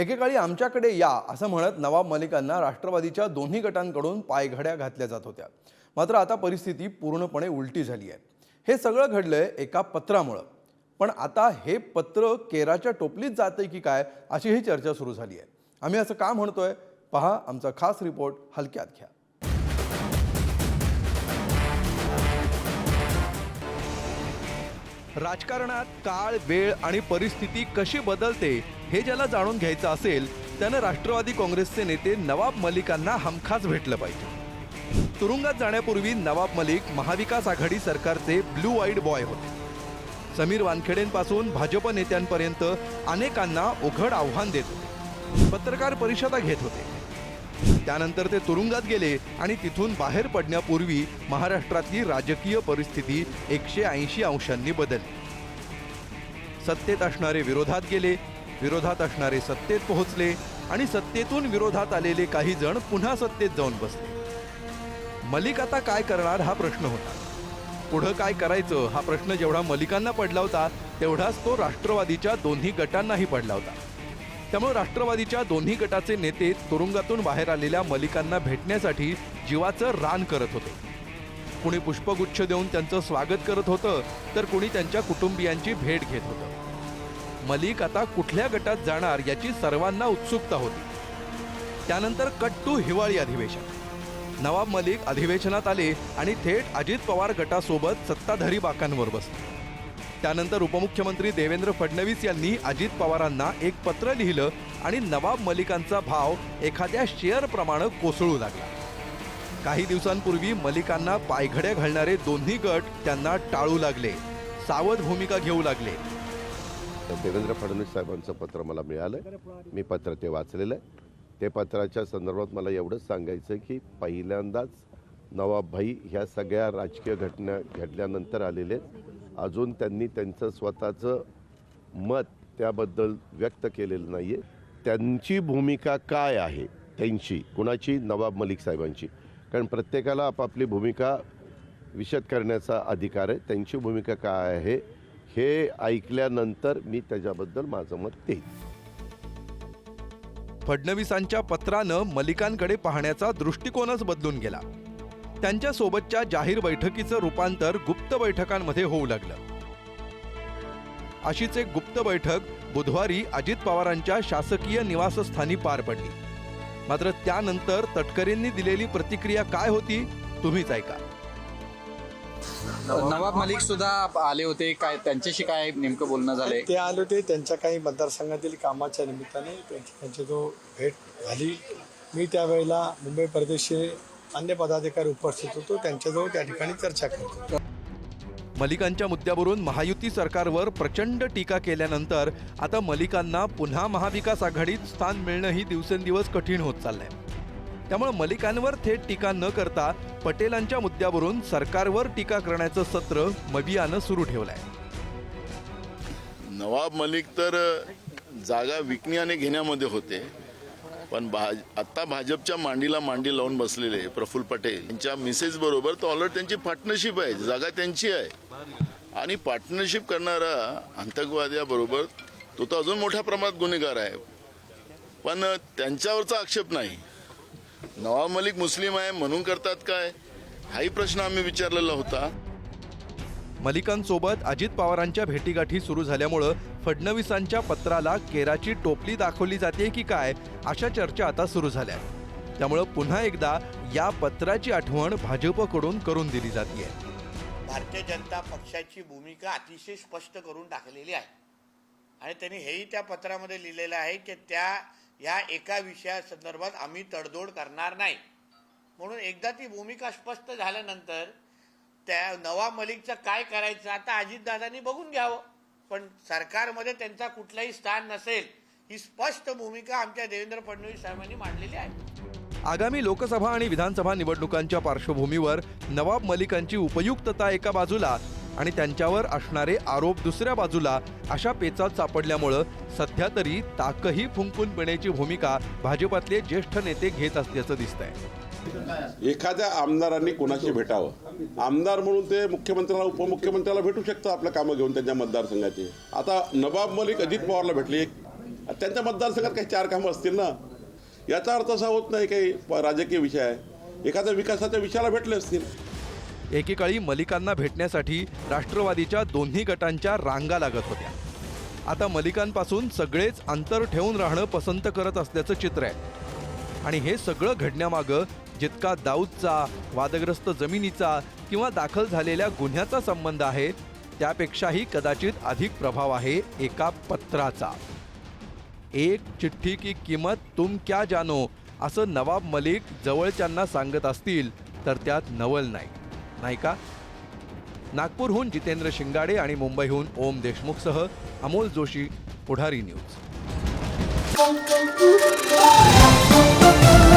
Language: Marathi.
एकेकाळी आमच्याकडे या असं म्हणत नवाब मलिकांना राष्ट्रवादीच्या दोन्ही गटांकडून पायघड्या घातल्या जात होत्या. मात्र आता परिस्थिती पूर्णपणे उलटी झाली आहे. हे सगळं घडलंय एका पत्रामुळं. पण आता हे पत्र केराच्या टोपलीत जाते की काय अशी ही चर्चा सुरू झाली आहे. आम्ही असं का म्हणतोय? पहा आमचा खास रिपोर्ट हलक्यात घ्या. राजकारणात काळ वेळ आणि परिस्थिती कशी बदलते हे ज्याला जाणून घ्यायचं असेल त्यानं राष्ट्रवादी काँग्रेसचे नेते नवाब मलिकांना हमखास भेटलं पाहिजे. तुरुंगात जाण्यापूर्वी नवाब मलिक महाविकास आघाडी सरकारचे ब्लू आईड बॉय होते. समीर वानखेडेंपासून भाजप नेत्यांपर्यंत अनेकांना उघड आव्हान देत होते. पत्रकार परिषदा घेत होते. त्यानंतर ते तुरुंगात गेले आणि तिथून बाहेर पडण्यापूर्वी महाराष्ट्रातली राजकीय परिस्थिती एकशे ऐंशी अंशांनी बदलली. सत्तेत असणारे विरोधात गेले विरोधात असणारे सत्तेत पोहोचले आणि सत्तेतून विरोधात आलेले काही जण पुन्हा सत्तेत जाऊन बसले. मलिक आता काय करणार हा प्रश्न होता. पुढं काय करायचं हा प्रश्न जेवढा मलिकांना पडला होता तेवढाच तो राष्ट्रवादीच्या दोन्ही गटांनाही पडला होता. त्यामुळे राष्ट्रवादीच्या दोन्ही गटाचे नेते तुरुंगातून बाहेर आलेल्या मलिकांना भेटण्यासाठी जीवाचं रान करत होते. कुणी पुष्पगुच्छ देऊन त्यांचं स्वागत करत होतं तर कुणी त्यांच्या कुटुंबियांची भेट घेत होतं. मलिक आता कुठल्या गटात जाणार याची सर्वांना उत्सुकता होती. त्यानंतर कट टू हिवाळी अधिवेशन. नवाब मलिक अधिवेशनात आले आणि थेट अजित पवार गटासोबत सत्ताधारी बाकांवर बसले. त्यानंतर उपमुख्यमंत्री देवेंद्र फडणवीस यांनी अजित पवारांना एक पत्र लिहिलं आणि नवाब मलिकांचा भाव एखाद्या शेअरप्रमाणे कोसळू लागला. काही दिवसांपूर्वी मलिकांना पायघड्या घालणारे दोन्ही गट त्यांना टाळू लागले सावध भूमिका घेऊ लागले. तर देवेंद्र फडणवीस साहेबांचं पत्र मला मिळालं. मी पत्र ते वाचलेलं आहे. ते पत्राच्या संदर्भात मला एवढंच सांगायचं की पहिल्यांदाच नवाबभाई ह्या सगळ्या राजकीय घटना घडल्यानंतर आलेले आहेत. अजून त्यांनी त्यांचं स्वतःचं मत त्याबद्दल व्यक्त केलेलं नाही आहे त्यांची भूमिका काय आहे त्यांची कुणाची? नवाब मलिक साहेबांची. कारण प्रत्येकाला आपापली भूमिका विशद करण्याचा अधिकार आहे. त्यांची भूमिका काय आहे हे ऐकल्यानंतर मी त्याच्याबद्दल माझं मत देईन. फडणवीसांच्या पत्रानं मलिकांकडे पाहण्याचा दृष्टिकोनच बदलून गेला. त्यांच्या सोबतच्या जाहीर बैठकीचं रूपांतर गुप्त बैठकांमध्ये होऊ लागलं. अशीच एक गुप्त बैठक बुधवारी अजित पवारांच्या शासकीय निवासस्थानी पार पडली. मात्र त्यानंतर तटकरेंनी दिलेली प्रतिक्रिया काय होती तुम्हीच ऐका. नवाब मलिक सुद्धा आले होते. काय त्यांच्याशी काय नेमकं बोलणं झालंय? ते आले होते. त्यांच्या काही मतदारसंघातील कामाच्या निमित्ताने त्यांची त्यांची जो भेट झाली. मी त्यावेळेला मुंबई प्रदेशचे अन्य पदाधिकारी उपस्थित होतो त्यांच्याजवळ त्या ठिकाणी चर्चा करत. मलिकांच्या मुद्द्यावरून महायुती सरकारवर प्रचंड टीका केल्यानंतर आता मलिकांना पुन्हा महाविकास आघाडीत स्थान मिळणंही दिवसेंदिवस कठीण होत चाललंय. त्यामुळे मलिकांवर थेट टीका न करता पटेलांच्या मुद्द्यावरून सरकारवर टीका करण्याचं सत्र मबियानं सुरू ठेवलंय. नवाब मलिक तर जागा विकणे आणि घेण्यामध्ये होते. पण भाज आत्ता भाजपच्या मांडीला मांडी लावून बसलेले प्रफुल्ल पटेल. यांच्या मिसेस बरोबर तर ऑलरेडी त्यांची पार्टनरशिप आहे जागा त्यांची आहे. आणि पार्टनरशिप करणारा आतंकवाद्याबरोबर तो तर अजून मोठ्या प्रमाणात गुन्हेगार आहे. पण त्यांच्यावरचा आक्षेप नाही. नवाब मलिक मुस्लिम आहे म्हणून करतात काय? हाही प्रश्न आम्ही विचारलेला होता. मलिकांसोबत अजित पवारांच्या भेटीगाठी सुरू झाल्यामुळं फडणवीसांच्या पत्राला केराची टोपली दाखवली जाते की काय अशा चर्चा आता सुरू झाल्या त्यामुळं पुन्हा एकदा या पत्राची आठवण भाजपकडून करून दिली जाते भारतीय जनता पक्षाची भूमिका अतिशय स्पष्ट करून टाकलेली आहे. आणि त्यांनी हेही त्या पत्रामध्ये लिहिलेलं आहे की त्या या एका विषयासंदर्भात आम्ही तडजोड करणार नाही. म्हणून एकदा ती भूमिका स्पष्ट झाल्यानंतर त्या नवाब मलिकचं काय करायचं आता अजितदादांनी बघून घ्यावं. पण सरकारमध्ये त्यांचा कुठलाही स्थान नसेल ही स्पष्ट भूमिका आमच्या देवेंद्र फडणवीस साहेबांनी मांडलेली आहे. आगामी लोकसभा आणि विधानसभा निवडणुकांच्या पार्श्वभूमीवर नवाब मलिकांची उपयुक्तता एका बाजूला आणि त्यांच्यावर असणारे आरोप दुसऱ्या बाजूला अशा पेचात सापडल्यामुळं सध्या तरी ताकही फुंकून पिण्याची भूमिका भाजपातले ज्येष्ठ नेते घेत असल्याचं दिसतंय. एखाद्या आमदारांनी कोणाशी भेटावं? आमदार म्हणून ते मुख्यमंत्र्याला उपमुख्यमंत्र्याला भेटू शकतं आपलं कामं घेऊन त्यांच्या मतदारसंघाची. आता नवाब मलिक अजित पवारला भेटले. त्यांच्या मतदारसंघात काही चार कामं असतील ना? याचा अर्थ असा होत नाही काही प- राजकीय विषय आहे. एखाद्या विकासाच्या विषयाला भेटले असतील. एकेकाळी मलिकांना भेटण्यासाठी राष्ट्रवादीच्या दोन्ही गटांच्या रांगा लागत होत्या. आता मलिकांपासून सगळेच अंतर ठेवून राहणं पसंत करत असल्याचं चित्र आहे. आणि हे सगळं घडण्यामागं जितका दाऊदचा वादग्रस्त जमिनीचा किंवा दाखल झालेल्या गुन्ह्याचा संबंध आहे त्यापेक्षाही कदाचित अधिक प्रभाव आहे एका पत्राचा. एक चिठ्ठी की किंमत तुम क्या जानो असं नवाब मलिक जवळच्यांना सांगत असतील तर त्यात नवल नाही. नाही का? नागपूरहून जितेंद्र शिंगाडे आणि मुंबईहून ओम देशमुखसह अमोल जोशी पुढारी न्यूज. Música